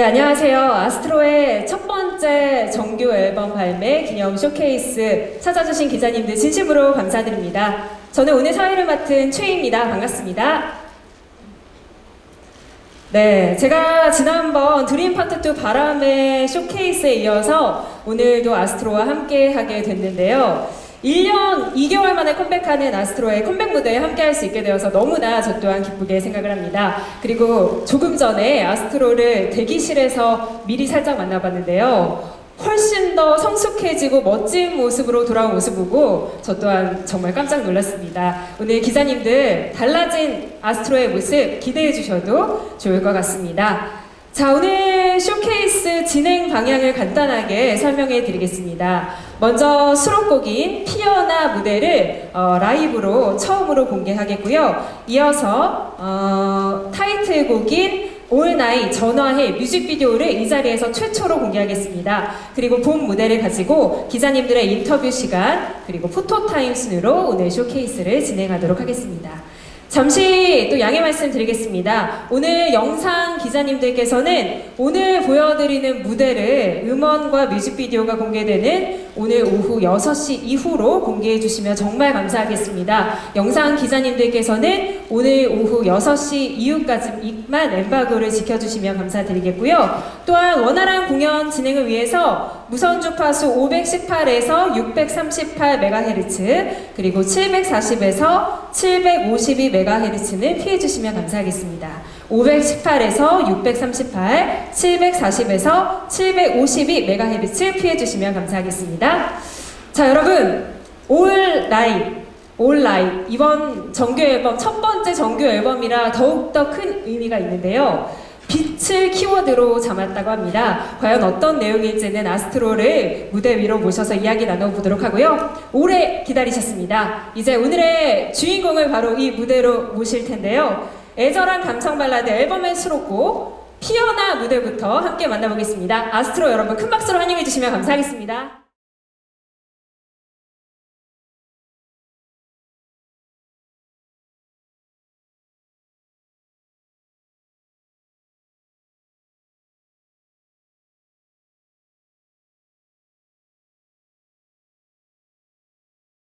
네, 안녕하세요. 아스트로의 첫 번째 정규 앨범 발매 기념 쇼케이스 찾아주신 기자님들 진심으로 감사드립니다. 저는 오늘 사회를 맡은 최희입니다. 반갑습니다. 네, 제가 지난번 드림 파트 2 바람의 쇼케이스에 이어서 오늘도 아스트로와 함께 하게 됐는데요. 1년 2개월 만에 컴백하는 아스트로의 컴백 무대에 함께 할 수 있게 되어서 너무나 저 또한 기쁘게 생각을 합니다. 그리고 조금 전에 아스트로를 대기실에서 미리 살짝 만나봤는데요. 훨씬 더 성숙해지고 멋진 모습으로 돌아온 모습 보고 저 또한 정말 깜짝 놀랐습니다. 오늘 기자님들 달라진 아스트로의 모습 기대해 주셔도 좋을 것 같습니다. 자, 오늘 쇼케이스 진행 방향을 간단하게 설명해 드리겠습니다. 먼저 수록곡인 피어나 무대를 어, 라이브로 처음으로 공개하겠고요. 이어서 어, 타이틀곡인 올나이 전화해 뮤직비디오를 이 자리에서 최초로 공개하겠습니다. 그리고 본 무대를 가지고 기자님들의 인터뷰 시간 그리고 포토타임 순으로 오늘 쇼케이스를 진행하도록 하겠습니다. 잠시 또 양해 말씀 드리겠습니다. 오늘 영상 기자님들께서는 오늘 보여드리는 무대를 음원과 뮤직비디오가 공개되는 오늘 오후 6시 이후로 공개해 주시면 정말 감사하겠습니다. 영상 기자님들께서는 오늘 오후 6시 이후까지만 엠바고를 지켜주시면 감사드리겠고요. 또한 원활한 공연 진행을 위해서 무선 주파수 518에서 638MHz 그리고 740에서 752MHz는 피해 주시면 감사하겠습니다. 518에서 638, 740에서 752MHz 피해 주시면 감사하겠습니다. 자, 여러분, 올 나이 올라이 이번 정규 앨범 첫 번째 정규 앨범이라 더욱더 큰 의미가 있는데요. 빛을 키워드로 잡았다고 합니다. 과연 어떤 내용일지는 아스트로를 무대 위로 모셔서 이야기 나눠보도록 하고요. 오래 기다리셨습니다. 이제 오늘의 주인공을 바로 이 무대로 모실 텐데요. 애절한 감성 발라드 앨범의 수록곡 피어나 무대부터 함께 만나보겠습니다. 아스트로 여러분 큰 박수로 환영해 주시면 감사하겠습니다.